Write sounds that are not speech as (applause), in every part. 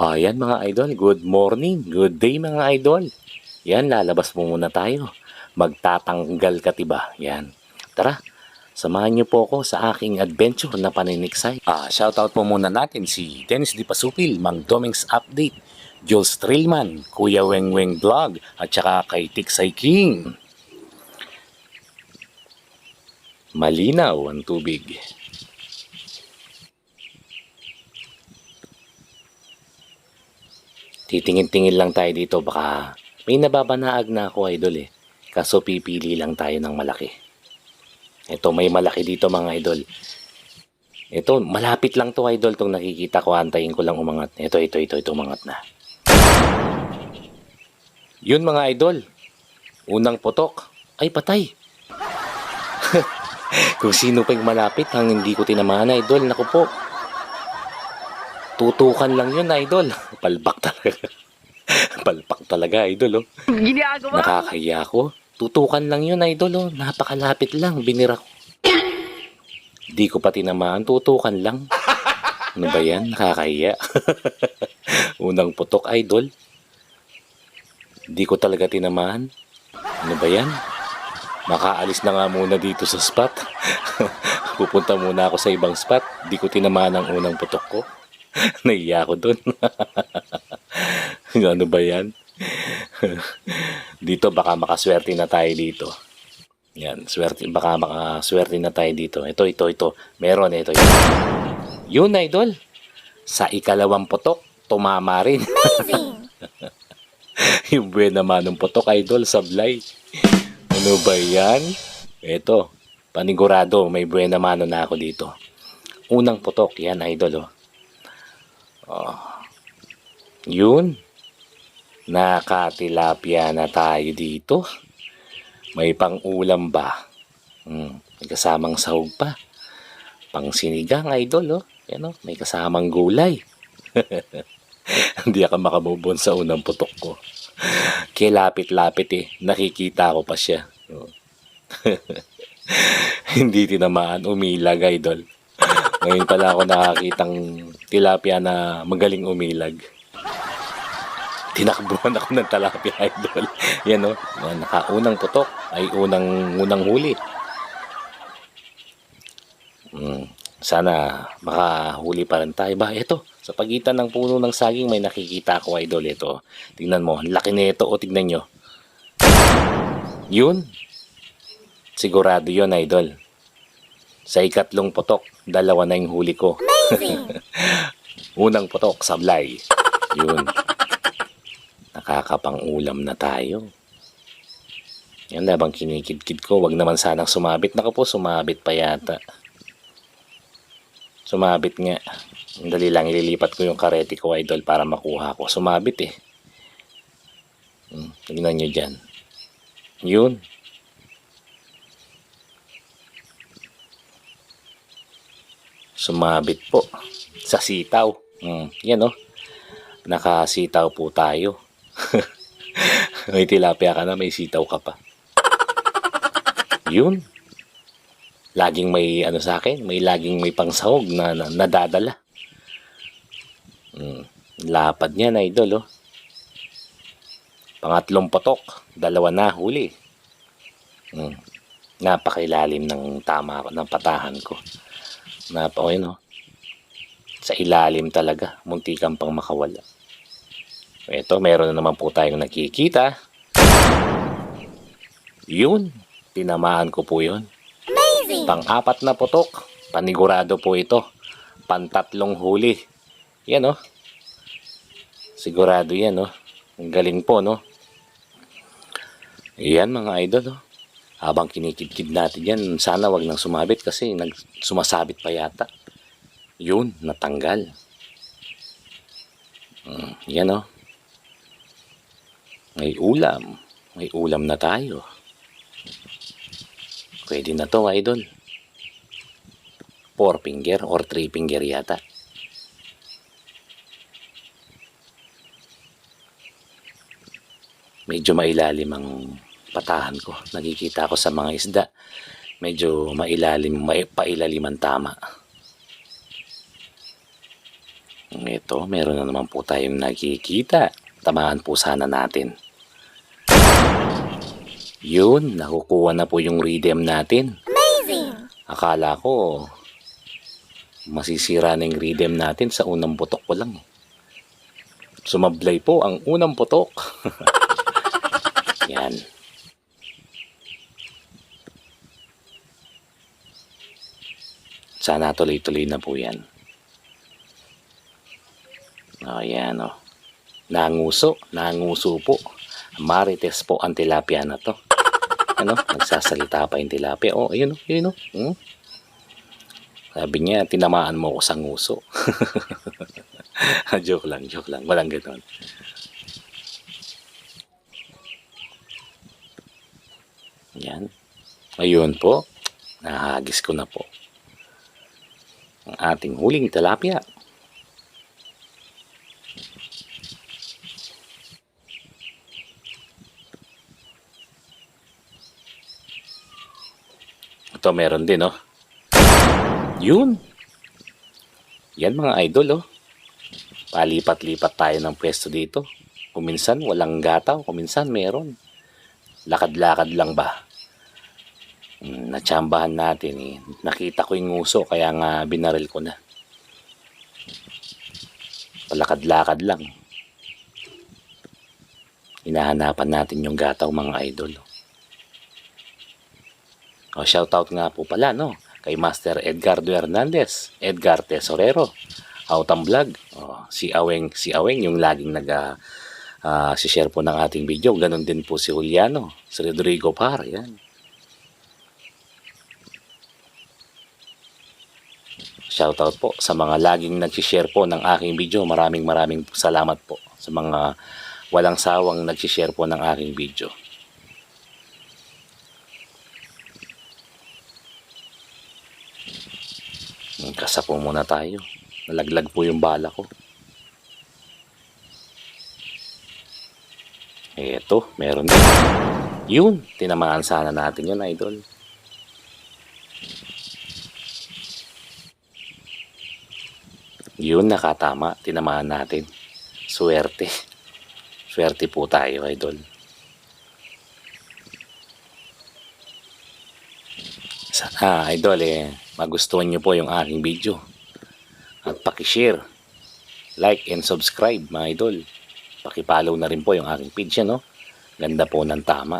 Ayan mga idol, good morning, good day mga idol. Yan, lalabas mo muna tayo. Magtatanggal ka tiba. Yan. Tara, samahan niyo po ako sa aking adventure na paniniksay. Ah, shoutout po muna natin si Dennis Di Pasupil, Mang Domings Update, Jules Trillman, Kuya Weng Weng Vlog, at saka kay Tiksay King. Malinaw ang tubig. Titingin-tingin lang tayo dito baka may nababanaag na ako idol eh. Kaso pipili lang tayo ng malaki. Ito may malaki dito mga idol. Ito malapit lang to idol tong nakikita ko antayin ko lang umangat. Ito ito ito ito umangat na. Yun mga idol. Unang putok ay patay. (laughs) Kung sino pa yung malapit hang hindi ko tinamaan idol. Naku po. Tutukan lang yun idol. Palpak talaga. Palpak talaga idol oh. Ginagawa Nakakahiya ko. Tutukan lang yun, idol. Oh. Napakalapit lang. Binira ko. Di ko pa tinamaan. Tutukan lang. Ano ba yan? Nakakahiya. (laughs) Unang putok, idol. Di ko talaga tinamaan. Ano ba yan? Makaalis na nga muna dito sa spot. (laughs) Pupunta muna ako sa ibang spot. Di ko tinamaan ang unang putok ko. (laughs) Naiya ako dun. (laughs) ano ba yan? (laughs) dito baka makaswerte na tayo dito. Yan, swerte, baka makaswerte na tayo dito. Ito, ito, ito. Meron, ito, ito. Yun, idol. Sa ikalawang putok, tumama rin. yung buwan naman ng putok, idol, sablay. Ano ba yan? Ito, panigurado, may buwan naman na ako dito. Unang putok, yan, idol, oh. Oh. Yun. Nakatilapia na tayo dito. May pang-ulam ba? Hmm, may kasamang sahog pa. Pang sinigang, idol, oh. Yan, oh. May kasamang gulay. (laughs) Hindi ako makamubon sa unang putok ko. Kaya lapit-lapit eh. Nakikita ko pa siya. Oh. (laughs) Hindi tinamaan, umilag, idol. Ngayon pala ako nakakitang tilapia na magaling umilag tinakbuhan ako ng talapia idol. Yan o, oh. nakaunang putok ay unang unang huli. Hmm, sana makahuli pa rin tayo. Ba, ito, sa pagitan ng puno ng saging may nakikita ako idol ito. Tingnan mo, laki na ito o tignan nyo. Yun. Sigurado yun idol. Sa ikatlong putok, dalawa na yung huli ko. (laughs) Unang putok, sablay. Yun nakakapang-ulam na tayo. Yan labang kinikid-kid ko. Wag naman sanang sumabit. Naku po, sumabit pa yata. Sumabit nga. Dali lang, ililipat ko yung karete ko, idol, para makuha ko. Sumabit eh. Hmm, tignan nyo dyan. Yun. Sumabit po. Sa sitaw. Hmm, yan oh. Nakasitaw po tayo. (laughs) may tilapia ka na, may sitaw ka pa. Yun. Laging may ano sa akin, may laging may pangsahog na, na nadadala. Hmm. Lapad niya na idol, oh. Pangatlong potok, dalawa na huli. Hmm. Napakailalim ng tama ng patahan ko. Napa, oh, yun, oh. Sa ilalim talaga, muntikan pang makawala. Ito, meron na naman po tayong nakikita. Yun, tinamaan ko po yun. Amazing! Pang-apat na putok, panigurado po ito. Pantatlong huli. Yan, oh. Sigurado yan, oh. Ang galing po, no? Yan, mga idol, oh. Habang kinikid-kid natin yan, sana wag nang sumabit kasi nag sumasabit pa yata. Yun, natanggal. Mm, yan, oh. May ulam. May ulam na tayo. Pwede na to, idol. Four finger or three finger yata. Medyo mailalim ang patahan ko. Nakikita ko sa mga isda. Medyo mailalim, may pailalim ang tama. Ito. Meron na naman po tayong nakikita. Tamaan po sana natin. Yun, nakukuha na po yung redeem natin. Amazing! Akala ko, masisira na yung redeem natin sa unang putok ko lang. Sumablay po ang unang putok. (laughs) Yan. Sana tuloy-tuloy na po yan. O, yan o. Nanguso, nanguso po. Marites po ang tilapia na to. Ano? Nagsasalita pa yung tilapia. Oh, ayun o, ayun o. Hmm? Sabi niya, tinamaan mo ko sa nguso. (laughs) joke lang, joke lang. Walang ganon. Yan. Ayun po. Nahagis ko na po. Ang ating huling tilapia. Ito meron din, oh. Yun. Yan mga idol, oh. Palipat-lipat tayo ng pwesto dito. Kuminsan walang gataw, kuminsan meron. Lakad-lakad lang ba? Natsambahan natin eh. Nakita ko yung nguso kaya nga binaril ko na. Palakad-lakad lang. Hinahanapan natin yung gataw mga idol. O, shoutout nga po pala, no? Kay Master Edgardo Hernandez, Edgar Tesorero, Hautang Vlog, o, si Aweng, si Aweng, yung laging nag, ah, ah, si-share po ng ating video. Ganon din po si Juliano, si Rodrigo Par, yan. Shoutout po sa mga laging nag-share po ng aking video. Maraming maraming salamat po sa mga walang sawang nag-share po ng aking video. Kasa po muna tayo. Nalaglag po yung bala ko. Eto, meron din. Yun, tinamaan sana natin yun, idol. Yun, nakatama. Tinamaan natin. Swerte. Swerte po tayo, idol. Sana, idol, eh, magustuhan nyo po yung aking video. At pakishare, like, and subscribe, mga idol. Pakipollow na rin po yung aking page, no? Ganda po ng tama.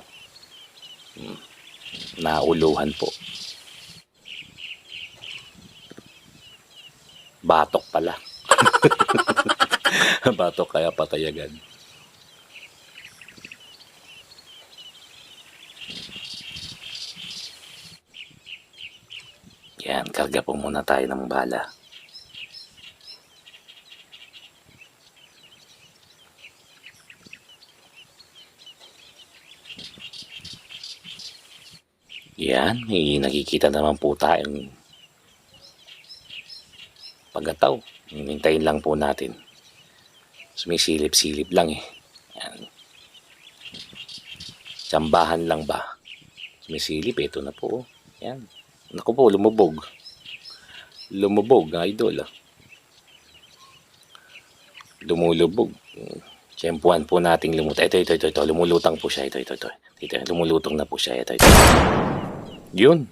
Hmm. Nauluhan po. Batok pala. (laughs) Batok kaya patayagan. Yan, karga po muna tayo ng bala. Yan, may nakikita naman po tayong pagataw. Hinintayin lang po natin. Sumisilip-silip lang eh. Yan. Tsambahan lang ba? Sumisilip, ito na po. Yan. Naku po, lumubog. Lumubog, idol. ah. Lumulubog. Tiyempuan po nating lumutang. Ito, ito, ito, ito. Lumulutang po siya. Ito, ito, ito. Ito, lumulutong na po siya. Ito, ito. Yun.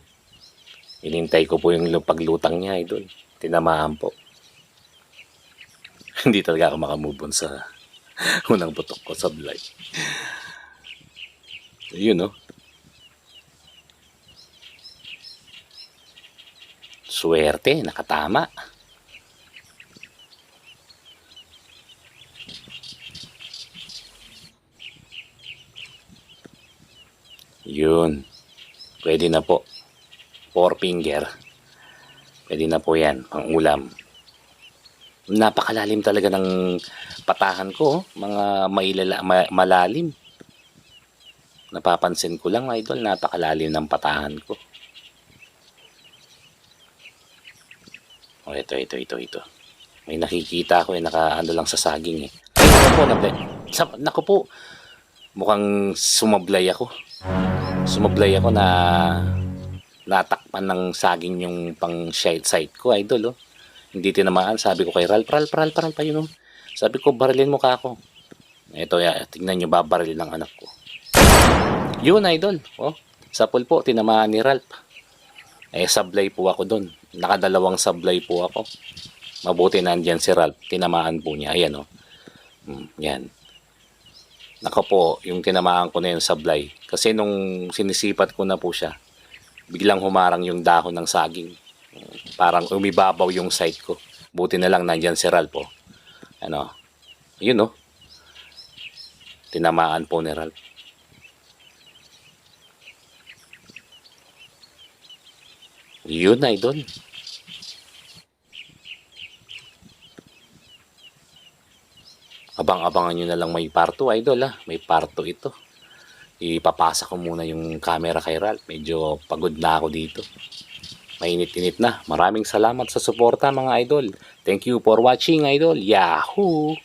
Inintay ko po yung lu- paglutang niya, idol. Tinamaan po. (laughs) Hindi talaga ako makamove on sa (laughs) unang putok ko sa blind. Yun, no? Swerte, nakatama. Yun. Pwede na po. Four finger. Pwede na po yan, pang ulam. Napakalalim talaga ng patahan ko, oh. mga mailala, ma- malalim. Napapansin ko lang, idol, napakalalim ng patahan ko. Oh, ito, ito, ito, ito. May nakikita ko eh, naka ano lang sa saging eh. Ay, naku po, nablay. Sa, naku po, mukhang sumablay ako. Sumablay ako na natakpan ng saging yung pang side ko, idol, oh. Hindi tinamaan. Sabi ko kay Ralph, Ralph, Ralph, Ralph, ayun oh. Sabi ko, barilin mo ka ako. Ito, ya, tingnan nyo, babaril ng anak ko. Yun, idol. Oh, sa pool po, tinamaan ni Ralph. Eh, sablay po ako doon. Nakadalawang sablay po ako. Mabuti nandyan si Ralph. Tinamaan po niya. Ayan, oh. Hmm, yan. Nako po, yung tinamaan ko na yung sablay. Kasi nung sinisipat ko na po siya, biglang humarang yung dahon ng saging. Parang umibabaw yung sight ko. Buti na lang nandyan si Ralph po. Ano, yun oh. Tinamaan po ni Ralph. Yun, idol. Abang-abangan nyo na lang may parto, idol ah. May parto ito. Ipapasa ko muna yung camera kay Ralph. Medyo pagod na ako dito. Mainit-init na. Maraming salamat sa suporta mga idol. Thank you for watching idol. Yahoo!